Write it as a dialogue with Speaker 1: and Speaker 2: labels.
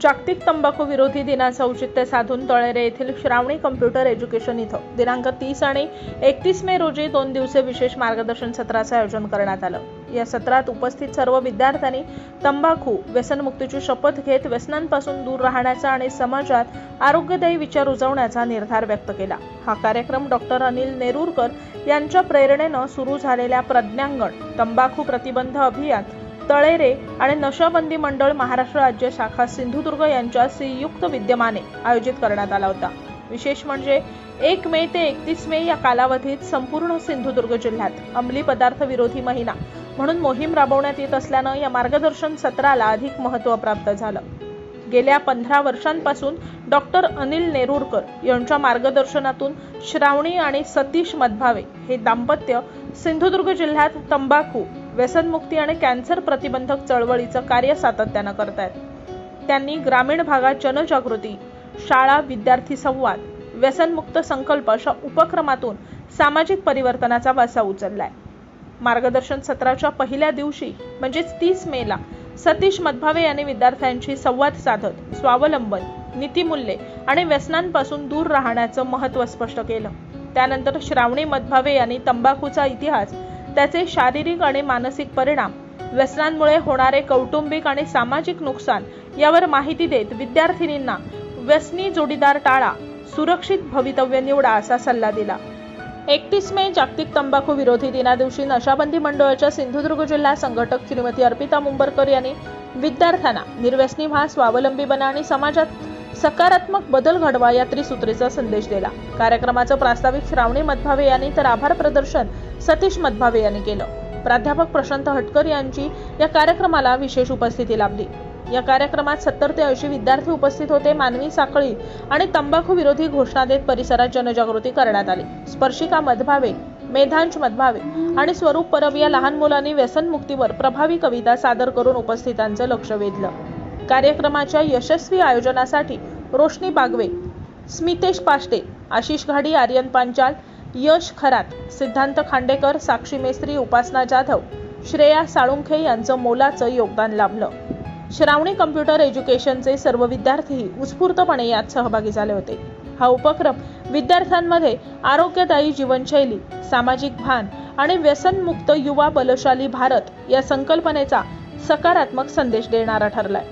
Speaker 1: जागतिक तंबाखू विरोधी दिनाचं औचित्य साधून तळेरे येथील श्रावणी कम्प्युटर एज्युकेशन इथं. दिनांक तीस आणि एकतीस मे रोजी दोन दिवसीय विशेष मार्गदर्शन सत्राचं आयोजन करण्यात आलं. या सत्रात उपस्थित सर्व विद्यार्थ्यांनी तंबाखू व्यसनमुक्तीची शपथ घेत व्यसनांपासून दूर राहण्याचा आणि समाजात आरोग्यदायी विचार रुजवण्याचा निर्धार व्यक्त केला. हा कार्यक्रम डॉक्टर अनिल नेरूरकर यांच्या प्रेरणेनं सुरू झालेल्या प्रज्ञांगण तंबाखू प्रतिबंध अभियान तळेरे आणि नशाबंदी मंडळ महाराष्ट्र राज्य शाखा सिंधुदुर्ग यांच्या संयुक्त विद्यमाने आयोजित करण्यात आला होता. विशेष म्हणजे एक मे ते एकतीस मे या कालावधीत संपूर्ण सिंधुदुर्ग जिल्ह्यात अंमली पदार्थ विरोधी महिना म्हणून मोहीम राबवण्यात येत असल्यानं या मार्गदर्शन सत्राला अधिक महत्त्व प्राप्त झालं. गेल्या पंधरा वर्षांपासून डॉक्टर अनिल नेरुरकर यांच्या मार्गदर्शनातून श्रावणी आणि सतीश मधभावे हे दाम्पत्य सिंधुदुर्ग जिल्ह्यात तंबाखू व्यसनमुक्ती आणि कॅन्सर प्रतिबंधक चळवळीचं कार्य सातत्यानं करतायत. त्यांनी ग्रामीण भागात जनजागृती शाळा विद्यार्थी संवाद व्यसनमुक्त संकल्प अशा उपक्रमातून सामाजिक परिवर्तनाचा वासा उचललाय. मार्गदर्शन सत्राच्या पहिल्या दिवशी म्हणजेच तीस मेला सतीश मधभावे यांनी विद्यार्थ्यांशी संवाद साधत स्वावलंबन नीतिमूल्ये आणि व्यसनांपासून दूर राहण्याचं महत्त्व स्पष्ट केलं. त्यानंतर श्रावणी मधभावे यांनी तंबाखूचा इतिहास त्याचे शारीरिक आणि मानसिक परिणाम व्यसनांमुळे होणारे कौटुंबिक आणि सामाजिक नुकसान यावर माहिती देत विद्यार्थिनींना व्यसनी जोडीदार टाळा सुरक्षित भवितव्य निवडा असा सल्ला दिला. एकतीस मे जागतिक तंबाखू विरोधी दिना दिवशी नशाबंदी मंडळाच्या सिंधुदुर्ग जिल्हा संघटक श्रीमती अर्पिता मुंबरकर यांनी विद्यार्थ्यांना निर्व्यसनी व्हा स्वावलंबी बना आणि समाजात सकारात्मक बदल घडवा या त्रिसूत्रीचा संदेश दिला. कार्यक्रमाचं प्रास्ताविक श्रावणी मधभावे यांनी तर आभार प्रदर्शन सतीश मधभावे यांनी केलं. प्राध्यापक प्रशांत हटकर यांची या कार्यक्रमाला विशेष उपस्थिती लाभली. या कार्यक्रमात सत्तर ते ऐंशी विद्यार्थी उपस्थित होते मानवी साखळी आणि तंबाखू विरोधी घोषणा देत परिसरात जनजागृती करण्यात आली. स्पर्शिका मधभावे मेधांश मधभावे आणि स्वरूप परब या लहान मुलांनी व्यसनमुक्तीवर प्रभावी कविता सादर करून उपस्थितांचं लक्ष वेधलं. कार्यक्रमाच्या यशस्वी आयोजनासाठी रोशनी बागवे स्मितेश पाष्टे आशिष घाडी आर्यन पांचाल यश खरात सिद्धांत खांडेकर साक्षी मेस्त्री उपासना जाधव श्रेया साळुंखे यांचं मोलाचं योगदान लाभलं. श्रावणी कम्प्युटर एज्युकेशनचे सर्व विद्यार्थीही उत्स्फूर्तपणे यात सहभागी झाले होते. हा उपक्रम विद्यार्थ्यांमध्ये आरोग्यदायी जीवनशैली सामाजिक भान आणि व्यसनमुक्त युवा बलशाली भारत या संकल्पनेचा सकारात्मक संदेश देणारा ठरलाय.